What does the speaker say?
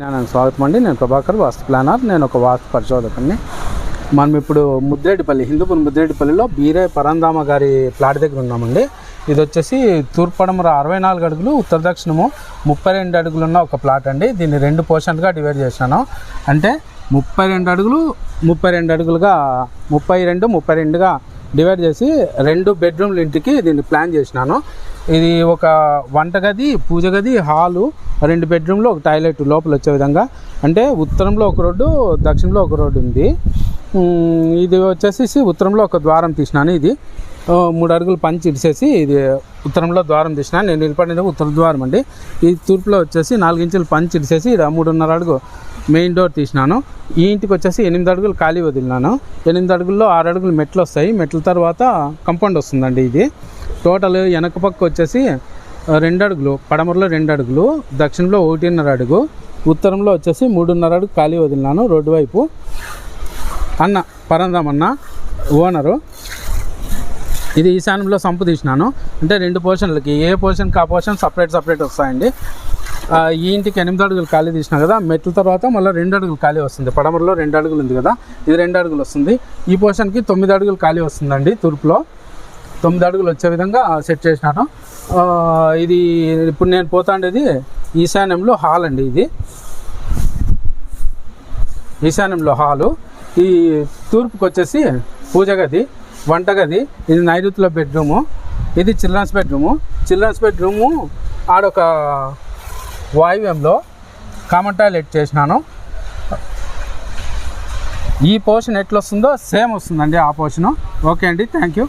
నేను స్వాగతం అండి. నేను ప్రభాకర్ వాస్తు ప్లానర్. నేను ఒక వాస్తు పరిశోధకుని మనం ఇప్పుడు ముద్రేడిపల్లి హిందూపూర్ ముద్రేడిపల్లిలో బీరే పరంధామ గారి ప్లాట్ దగ్గర ఉన్నామండి. ఇది వచ్చేసి తూర్పు పడమర అరవై నాలుగు అడుగులు ఉత్తర దక్షిణము ముప్పై రెండు అడుగులు ఉన్న ఒక ప్లాట్ అండి. దీన్ని రెండు పోర్షన్లుగా డివైడ్ చేశాను. అంటే ముప్పై రెండు అడుగులు ముప్పై రెండు అడుగులుగా ముప్పై రెండు ముప్పై రెండుగా డివైడ్ చేసి రెండు బెడ్రూమ్ల ఇంటికి దీన్ని ప్లాన్ చేసినాను. ఇది ఒక వంటగది పూజ గది హాలు రెండు బెడ్రూమ్లో ఒక టాయిలెట్ లోపల వచ్చే విధంగా. అంటే ఉత్తరంలో ఒక రోడ్డు దక్షిణంలో ఒక రోడ్డు ఉంది. ఇది వచ్చేసి ఉత్తరంలో ఒక ద్వారం తీసినాను ఇది. మూడు అడుగులు పంచి ఇడిసేసి ఇది ఉత్తరంలో ద్వారం తీసినాను. నేను నిలబడినది ఉత్తర ద్వారం అండి. ఈ తూర్పులో వచ్చేసి నాలుగు ఇంచులు పంచి ఇడిసేసి ఇది మూడున్నర అడుగు మెయిన్ డోర్ తీసినాను. ఈ ఇంటికి వచ్చేసి ఎనిమిది అడుగులు ఖాళీ వదిలినాను. ఎనిమిది అడుగుల్లో ఆరు అడుగులు మెట్లు వస్తాయి. మెట్ల తర్వాత కంపౌండ్ వస్తుందండి ఇది. టోటల్ వెనక పక్క వచ్చేసి రెండు అడుగులు పడమరలో రెండు అడుగులు దక్షిణంలో ఒకటిన్నర అడుగు ఉత్తరంలో వచ్చేసి మూడున్నర అడుగు ఖాళీ వదిలినాను రోడ్డు వైపు. అన్న పరందాం అన్న ఓనరు. ఇది ఈశాన్యంలో సంపు తీసినాను. అంటే రెండు పోర్షన్లకి ఏ పోర్షన్కి ఆ పోర్షన్ సపరేట్ సపరేట్ వస్తాయండి. ఈ ఇంటికి ఎనిమిది అడుగులు ఖాళీ తీసిన కదా మెట్ల తర్వాత మళ్ళీ రెండు అడుగులు ఖాళీ వస్తుంది. పడమరలో రెండు అడుగులు ఉంది కదా ఇది రెండు అడుగులు వస్తుంది. ఈ పోర్షన్కి తొమ్మిది అడుగులు ఖాళీ వస్తుందండి తూర్పులో. తొమ్మిది అడుగులు వచ్చే విధంగా సెట్ చేసినాను. ఇది ఇప్పుడు నేను పోతాండేది ఈశాన్యంలో హాల్ అండి ఇది. ఈశాన్యంలో హాలు. ఈ తూర్పుకి వచ్చేసి పూజ గది వంటగది ఇది నైరుతిలో బెడ్రూము ఇది చిల్డ్రన్స్ బెడ్రూము చిల్డ్రన్స్ బెడ్రూము ఆడొక వాయువ్యంలో కామన్ టాయిలెట్ చేసినాను. ఈ పోర్షన్ ఎట్లా వస్తుందో సేమ్ వస్తుందండి ఆ పోర్షను ఓకే అండి థ్యాంక్ యూ